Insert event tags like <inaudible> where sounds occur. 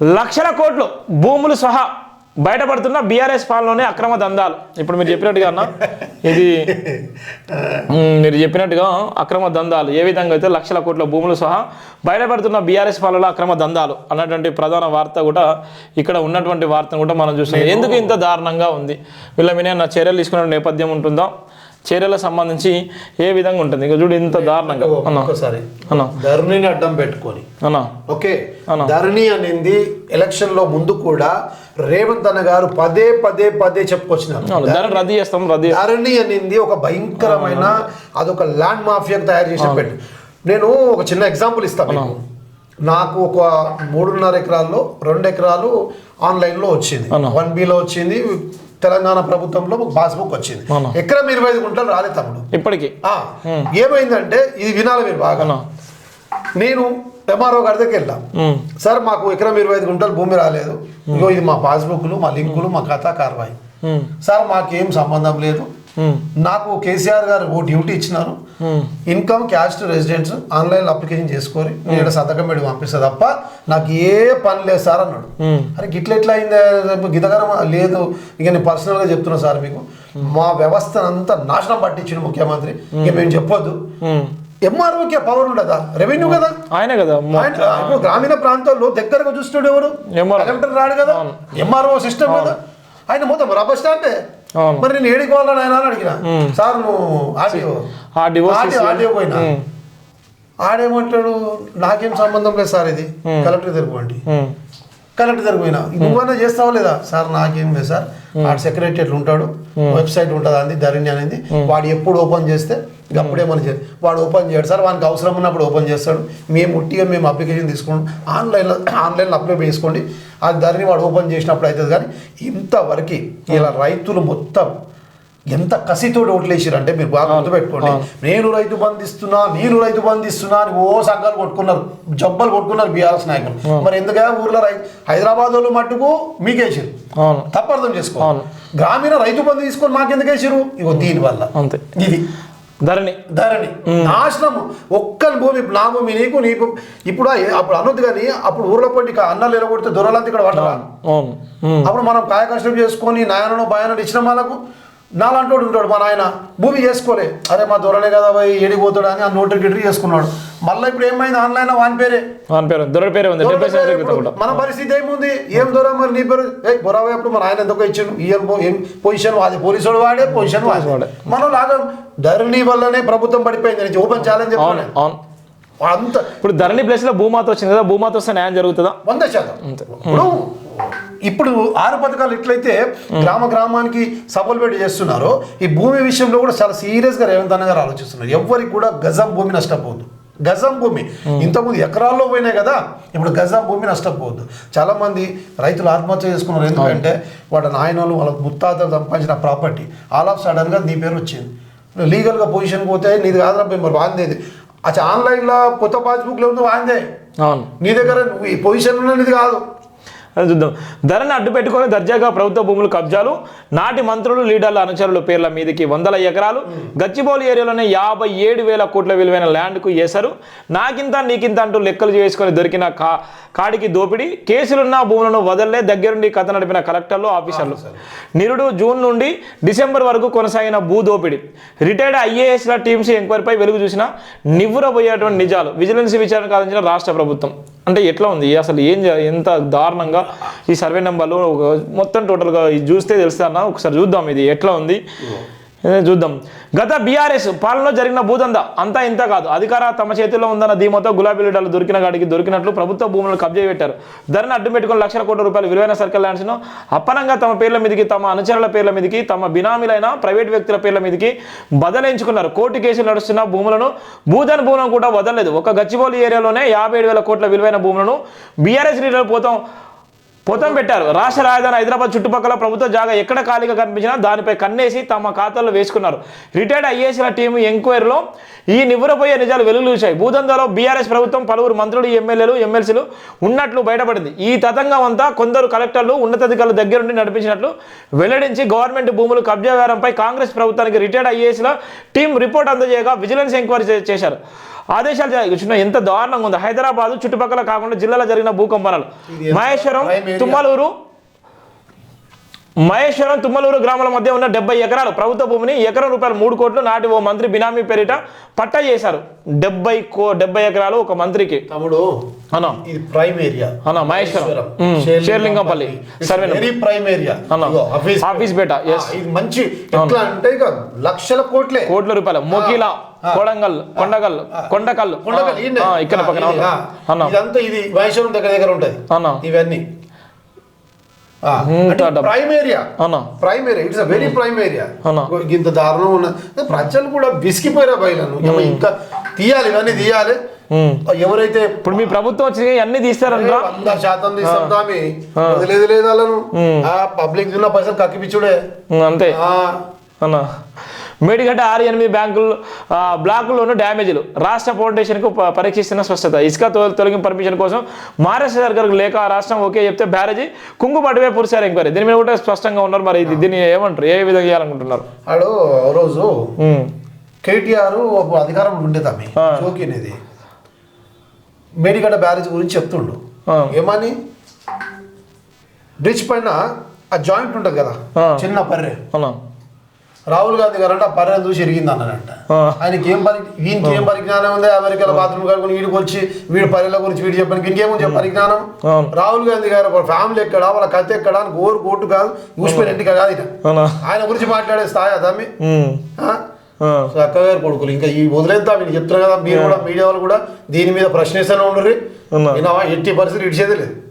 లక్షల కోట్లు భూములు సహా బయటపడుతున్న బీఆర్ఎస్ పాలనలోనే అక్రమ దందాలు. ఇప్పుడు మీరు చెప్పినట్టుగా అన్న ఇది <laughs> మీరు చెప్పినట్టుగా అక్రమ దందాలు. ఏ విధంగా అయితే లక్షల కోట్ల భూములు సహా బయటపడుతున్న బీఆర్ఎస్ పాలనలో అక్రమ దందాలు అన్నటువంటి ప్రధాన వార్త కూడా ఇక్కడ ఉన్నటువంటి వార్తను కూడా మనం చూసాం ఎందుకు ఇంత దారుణంగా ఉంది? వీళ్ళ మీద చర్యలు తీసుకునే నేపథ్యం ఉంటుందా? చర్యలకు సంబంధించి ఏ విధంగా ఉంటుంది? ఇక చూడు ఇంత దారుణంగా. ఒక్కసారి. ధరణిని అడ్డం పెట్టుకొని. అన్న. ఓకే. ధరణి అనేది ఎలక్షన్లో ముందు కూడా రేవంత్ అన్న గారు పదే పదే పదే చెప్పుకొచ్చినారు. రద్దు చేస్తాం రద్దు. ధరణి అనేది ఒక భయంకరమైన అదొక ల్యాండ్ మాఫియాకి తయారు చేసిన పెట్టు నేను ఒక చిన్న ఎగ్జాంపుల్ ఇస్తాను నాకు ఒక మూడున్నర ఎకరాల్లో రెండు ఎకరాలు ఆన్లైన్లో వచ్చింది. వన్ బిలో వచ్చింది. తెలంగాణ ప్రభుత్వంలో పాస్బుక్ వచ్చింది. ఎకరం ఇరవై ఐదు గుంటలు రాలేదు తమ్ముడు. ఇప్పటికీ? ఏమైందంటే ఇది వినాలి మీరు బాగా. నేను ఎంఆర్ఓ గారి దగ్గరికి వెళ్ళాం. సార్ మాకు ఎకరం ఇరవై ఐదు గుంటలు భూమి రాలేదు. ఇగో ఇది మా పాస్బుక్లు మా లింకులు మా ఖాతా కార్వాయి సార్ మాకేం సంబంధం లేదు. నాకు కేసీఆర్ గారు ఓ డ్యూటీ ఇచ్చినారు. Income caste residence online application చేసుకొని నేను ఇక్కడ సంతకం పెట్టి పంపిస్తా తప్ప నాకు ఏ పని లేదు సార్ అన్నాడు. ఉమ్. అరే గిట్ల ఎట్లా అయింది? గితగరం లేదు. ఇక నేను పర్సనల్గా చెప్తున్నా సార్ మీకు. మా వ్యవస్థ అంతా నాశనం పట్టించిండు ముఖ్యమంత్రి. ఇక మేము చెప్పొద్దు. ఎంఆర్ఓకి పవర్ ఉండదా? రెవెన్యూ కదా? ఆయనే కదా. ఇప్పుడు గ్రామీణ ప్రాంతాల్లో దగ్గరగా చూస్తున్నాడు ఎవరు. కలెక్టర్ రాడు కదా? ఎంఆర్ఓ సిస్టమ్ కదా? ఆయన మొత్తం రబ్బర్ స్టాంపే. మరి నేను ఏడికి ఆయన అని అడిగిన. సార్ నువ్వు ఆడియో పోయినా ఆడేమంటాడు? నాకేం సంబంధం లేదు సార్ ఇది. కలెక్టర్ ఉమ్, కలెక్టర్ దగ్గర పోయినా. నువ్వన్నా చేస్తావా లేదా? సార్ నాకేం లేదు సార్. ఆడ సెక్రటరీ ఉంటాడు. వెబ్సైట్ ఉంటుంది అంది ధరణి అనేది. వాడు ఎప్పుడు ఓపెన్ చేస్తే అప్పుడే మనం వాడు ఓపెన్ చేయడు సార్. వానికి అవసరం ఉన్నప్పుడు ఓపెన్ చేస్తాడు. మేము ఉట్టిగా మేము అప్లికేషన్ తీసుకుంటాం ఆన్లైన్లో ఆన్లైన్లో అప్లై చేసుకోండి. ఆ ధరణి వాడు ఓపెన్ చేసినప్పుడు అవుతుంది కానీ ఇంతవరకు ఇలా రైతులు మొత్తం ఎంత కసితోటి ఓట్లేసారు అంటే మీరు బాగా గుర్తుపెట్టుకోండి. నేను రైతు బంధిస్తున్నా నేను రైతు బంధిస్తున్నా అని ఓ సంఘాలు కొట్టుకున్నారు జబ్బలు కొట్టుకున్నారు బీఆర్ఎస్ నాయకులు. మరి ఎందుకంటే ఊర్లో రై హైదరాబాద్ వాళ్ళు మట్టుకు మీకేసారు అవును. తప్పు అర్థం చేసుకో. గ్రామీణ రైతు బంధు తీసుకొని మాకెందుకు వేసారు ఇగో దీని వల్ల అంతే. ఇది. ధరణి. ధరణి. నాశనం ఒక్కని భూమి నా భూమి నీకు నీ భూమి. ఇప్పుడు అప్పుడు అనొద్దు కానీ అప్పుడు ఊర్లో పట్టి అన్నాలు ఎరగొడితే దొరలంతా ఇక్కడ పట్టరా అప్పుడు మనం కాయ కష్టం చేసుకొని నాయనను బాయనను ఇచ్చిన వాళ్ళకు. నాలంటోడు ఉంటాడు మా నాయన. భూమి చేసుకోలే. అరే మా దొరనే కదా పోయి ఏడిపోతాడు అని ఆ నోటు గిట్రీ చేసుకున్నాడు. మళ్ళీ ఇప్పుడు ఏమైంది? ఆన్లైన్ వాని పేరే? వాని పేరు దొర పేరే ఉంది. మన పరిస్థితి ఏముంది? ఏం దూర మరి నీ పేరు? ఏ బొరావు అప్పుడు మన ఆయన ఎందుకు ఇచ్చాడు? ఈయన ఏం పొజిషన్ వాది పోలీసు వాడే? పొజిషన్ వాడే. మనం లాగా ధరణి వల్లనే ప్రభుత్వం పడిపోయింది. ఓపెన్ ఛాలెంజ్ చెప్పాను అంత ఇప్పుడు ధరణి ప్లేస్లో భూమాత వచ్చింది కదా భూమాత వస్తే న్యాయం జరుగుతుందా? వంద శాతం. ఇప్పుడు ఇప్పుడు ఆరు పథకాలు ఎట్లయితే గ్రామ గ్రామానికి సభలు పెట్టి చేస్తున్నారో ఈ భూమి విషయంలో కూడా చాలా సీరియస్గా రేవంత్ అన్న గారు ఆలోచిస్తున్నారు. ఎవరికి కూడా గజం భూమి నష్టపోవద్దు. గజం భూమి. ఇంతకుముందు ఎకరాల్లో పోయినాయి కదా ఇప్పుడు గజం భూమి నష్టపోవద్దు. చాలా మంది రైతులు ఆత్మహత్య చేసుకున్నారు. ఎందుకంటే వాళ్ళ నాయనలు వాళ్ళ ముత్తాతలు సంపాదించిన ప్రాపర్టీ. ఆల్ ఆఫ్ సడన్గా నీ పేరు వచ్చింది. లీగల్గా పొజిషన్ పోతే నీది కాదురా మరి వాందేది. అచ్చా ఆన్లైన్లో కొత్త పాస్బుక్లో ఉంది వాందే అవును. నీ దగ్గర నువ్వు ఈ పొజిషన్ ఉన్నది కాదు. అది చూద్దాం. ధరని అడ్డు పెట్టుకొని దర్జాగా ప్రభుత్వ భూములు కబ్జాలు నాటి మంత్రులు లీడర్ల అనుచరుల పేర్ల మీదకి వందల ఎకరాలు గచ్చిబౌలి ఏరియాలోనే యాభై ఏడు వేల కోట్ల విలువైన ల్యాండ్కు ఏసరు. నాకింత నీకింత అంటూ లెక్కలు చేసుకొని దొరికిన కా కాడికి దోపిడీ. కేసులున్న భూములను వదలలే. దగ్గరుండి కథ నడిపిన కలెక్టర్లు ఆఫీసర్లు. నిరుడు జూన్ నుండి డిసెంబర్ వరకు కొనసాగిన భూ దోపిడీ. రిటైర్డ్ ఐఏఎస్ల టీమ్స్ ఎంక్వైరీపై వెలుగు చూసిన నివ్వురబోయేటువంటి నిజాలు. విజిలెన్స్ విచారణ కాదించిన రాష్ట్ర ప్రభుత్వం. అంటే ఎట్లా ఉంది? అసలు ఏం ఎంత దారుణంగా ఈ సర్వే నెంబర్లు మొత్తం టోటల్గా ఇది చూస్తే తెలుస్తా అన్న ఒకసారి చూద్దాం ఇది ఎట్లా ఉంది? చూద్దాం. గత బీఆర్ఎస్ పాలనలో జరిగిన భూదంద అంతా ఇంత కాదు. అధికార తమ చేతుల్లో ఉందన్న ధీమతో గులాబీ లీడర్లు దొరికిన గాడికి దొరికినట్లు ప్రభుత్వ భూములను కబ్జా పెట్టారు ధరను అడ్డు పెట్టుకుని లక్షల కోట్ల రూపాయలు విలువైన సర్కిల్ ల్యాండ్స్ను అప్పనంగా తమ పేర్ల మీదకి తమ అనుచరుల పేర్ల మీదకి తమ బినామీలైన ప్రైవేట్ వ్యక్తుల పేర్ల మీదకి బదలించుకున్నారు కోర్టు కేసులు నడుస్తున్న భూములను భూధన్ భూములను కూడా వదలలేదు. ఒక గచ్చిబౌలి ఏరియాలోనే యాభై ఏడు వేల కోట్ల విలువైన భూములను బీఆర్ఎస్ లీడర్లు పోతాం పొతం పెట్టారు. రాష్ట్ర రాజధాని హైదరాబాద్ చుట్టుపక్కల ప్రభుత్వ జాగా ఎక్కడ ఖాళీగా కనిపించినా దానిపై కన్నేసి తమ ఖాతాలో వేసుకున్నారు. రిటైర్డ్ ఐఏఎస్ల టీం ఎంక్వైరీలో ఈ నివ్వరపోయే నిజాలు వెలుగులు చూశాయి. భూదందాలో బీఆర్ఎస్ ప్రభుత్వం పలువురు మంత్రులు ఎమ్మెల్యేలు ఎమ్మెల్సీలు ఉన్నట్లు బయటపడింది. ఈ తతంగం అంతా కొందరు కలెక్టర్లు ఉన్నతాధికారుల దగ్గరుండి నడిపించినట్లు వెల్లడించి గవర్నమెంట్ భూములు కబ్జా వ్యవహారంపై కాంగ్రెస్ ప్రభుత్వానికి రిటైర్డ్ ఐఏఎస్ల టీం రిపోర్ట్ అందజేయగా విజిలెన్స్ ఎంక్వైరీ చేశారు. ఆదేశాలు చూసిన ఎంత దారుణంగా ఉంది. హైదరాబాద్ చుట్టుపక్కల కాకుండా జిల్లాలో జరిగిన ఎంత మహేశ్వరం. తుమ్మలూరు మహేశ్వరం తుమ్మలూరు గ్రామాల మధ్య ఉన్న డెబ్బై ఎకరాలు ప్రభుత్వ భూమిని ఎకరం రూపాయలు మూడు కోట్లు నాటి ఓ మంత్రి బినామీ పేరిట పట్టా చేశారు. డెబ్బై కో డెబ్బై ఎకరాలు ఒక మంత్రికి. తమ్ముడు అన్నా. ఇది ప్రైమ్ ఏరియా. అన్నా Maheshwaram. Sherlingampally. Survey very prime area అన్నా. ఆఫీస్ బేట, yes. ఇది మంచి. ఎట్లా అంటే ఇక లక్షల కోట్లే. కోట్ల రూపాయలు. మొకిల కొడంగల్ కొండగల్ కొండకల్. ఇక్కడ పక్కన. అన్న. ఇదంతా ఇది మహేశ్వరం దగ్గర దగ్గర ఉంటది. అన్న. ఇవన్నీ. Prime area. Prime area. It's a very prime area. ఇంత దారుణం ఉన్న ప్రజలు కూడా విసిగిపోయారా బయలను? ఇంకా తీయాలి ఇవన్నీ తీయాలి. ఎవరైతే ఇప్పుడు మీ ప్రభుత్వం వచ్చి అన్ని తీస్తారంట వంద శాతం తీస్తాం దామి వదిలేదు లేదు వాళ్ళను ఆ పబ్లిక్ ఉన్న పైసలు కక్కిపిచ్చుడే. అంతే. అన్న మేడిగడ్డ ఆరు ఎనిమిది బ్యాంకులు బ్లాకుల్లోనూ డ్యామేజీలు. రాష్ట్ర ఫౌండేషన్కు పరీక్షిస్తున్న స్పష్టత ఇసుక తొ- తొలగింపు పర్మిషన్ కోసం మహారాష్ట్ర సర్కార్కు లేక రాష్ట్రం ఓకే చెప్తే బ్యారేజీ కుంగుబాటువే పురుషారు ఎంక్వైరీ. దీని మీద కూడా స్పష్టంగా ఉన్నారు మరి. ఇది దీన్ని ఏమంటారు? ఏ విధంగా చేయాలనుకుంటున్నారు? ఓ రోజు కేటీఆర్ ఒక అధికారం ఉండేదామి ఆ. జోకి అనేది. మేడిగడ్డ బ్యారేజ్ గురించి చెప్తుండు. ఏమని? బ్రిడ్జ్ పైన ఆ జాయింట్ ఉంటుంది కదా. చిన్న పర్రె. రాహుల్ గాంధీ గారు అంటే ఆ పర్రె చూసి ఇరిగింది అన్నాడంట. ఆయనకి ఏం పరి వీనికి ఏం పరిజ్ఞానం ఉంది? అమెరికాలో బాత్రూమ్ కడుకుని వీడికి వచ్చి వీడి పర్రెల గురించి వీడు చెప్పాను వీనికి ఏముంది పరిజ్ఞానం. రాహుల్ గాంధీ గారు వాళ్ళ ఫ్యామిలీ ఎక్కడ? వాళ్ళ కథ ఎక్కడ? అని గోరు కోర్టు కాదు ఊసిపోయిన ఇంటికి కాదు ఆయన గురించి మాట్లాడే స్థాయి అదమ్మి ఉమ్, ఆ, సో అక్క గారు కొడుకులు ఇంకా ఈ వదిలేద్దాం నేను చెప్తున్నా కదా మీరు కూడా మీడియా వాళ్ళు కూడా దీని మీద ప్రశ్నిస్తూనే ఉండరు ఎట్టి పరిస్థితి ఇడిచేది లేదు.